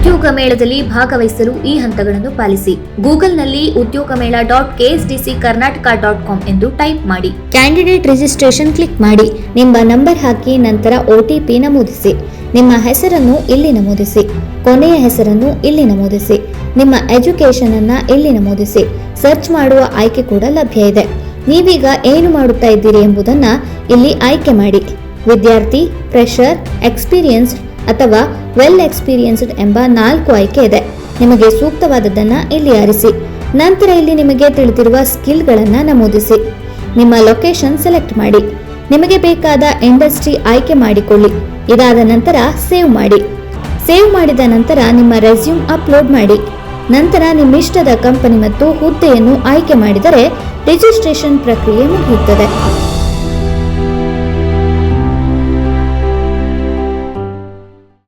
ಉದ್ಯೋಗ ಮೇಳದಲ್ಲಿ ಭಾಗವಹಿಸಲು ಈ ಹಂತಗಳನ್ನು ಪಾಲಿಸಿ. ಗೂಗಲ್ನಲ್ಲಿ Udyoga Mela dot KSDC Karnataka dot com ಎಂದು ಟೈಪ್ ಮಾಡಿ. ಕ್ಯಾಂಡಿಡೇಟ್ ರಿಜಿಸ್ಟ್ರೇಷನ್ ಕ್ಲಿಕ್ ಮಾಡಿ. ನಿಮ್ಮ ನಂಬರ್ ಹಾಕಿ ನಂತರ ಒಟಿಪಿ ನಮೂದಿಸಿ. ನಿಮ್ಮ ಹೆಸರನ್ನು ಇಲ್ಲಿ ನಮೂದಿಸಿ. ಕೊನೆಯ ಹೆಸರನ್ನು ಇಲ್ಲಿ ನಮೂದಿಸಿ. ನಿಮ್ಮ ಎಜುಕೇಶನ್ ಅನ್ನ ಇಲ್ಲಿ ನಮೂದಿಸಿ. ಸರ್ಚ್ ಮಾಡುವ ಆಯ್ಕೆ ಕೂಡ ಲಭ್ಯ ಇದೆ. ನೀವೀಗ ಏನು ಮಾಡುತ್ತಾ ಇದ್ದೀರಿ ಎಂಬುದನ್ನು ಇಲ್ಲಿ ಆಯ್ಕೆ ಮಾಡಿ. ವಿದ್ಯಾರ್ಥಿ, ಫ್ರೆಷರ್, ಎಕ್ಸ್ಪೀರಿಯನ್ಸ್ಡ್ ಅಥವಾ ವೆಲ್ ಎಕ್ಸ್ಪೀರಿಯನ್ಸ್ಡ್ ಎಂಬ ನಾಲ್ಕು ಆಯ್ಕೆ ಇದೆ. ನಿಮಗೆ ಸೂಕ್ತವಾದದ್ದನ್ನು ಇಲ್ಲಿ ಆರಿಸಿ. ನಂತರ ಇಲ್ಲಿ ನಿಮಗೆ ತಿಳಿದಿರುವ ಸ್ಕಿಲ್ಗಳನ್ನು ನಮೂದಿಸಿ. ನಿಮ್ಮ ಲೊಕೇಶನ್ ಸೆಲೆಕ್ಟ್ ಮಾಡಿ. ನಿಮಗೆ ಬೇಕಾದ ಇಂಡಸ್ಟ್ರಿ ಆಯ್ಕೆ ಮಾಡಿಕೊಳ್ಳಿ. ಇದಾದ ನಂತರ ಸೇವ್ ಮಾಡಿ. ಸೇವ್ ಮಾಡಿದ ನಂತರ ನಿಮ್ಮ ರೆಸ್ಯೂಮ್ ಅಪ್ಲೋಡ್ ಮಾಡಿ. ನಂತರ ನಿಮ್ಮಿಷ್ಟದ ಕಂಪನಿ ಮತ್ತು ಹುದ್ದೆಯನ್ನು ಆಯ್ಕೆ ಮಾಡಿದರೆ ರಿಜಿಸ್ಟ್ರೇಷನ್ ಪ್ರಕ್ರಿಯೆ ಮುಗಿಯುತ್ತದೆ.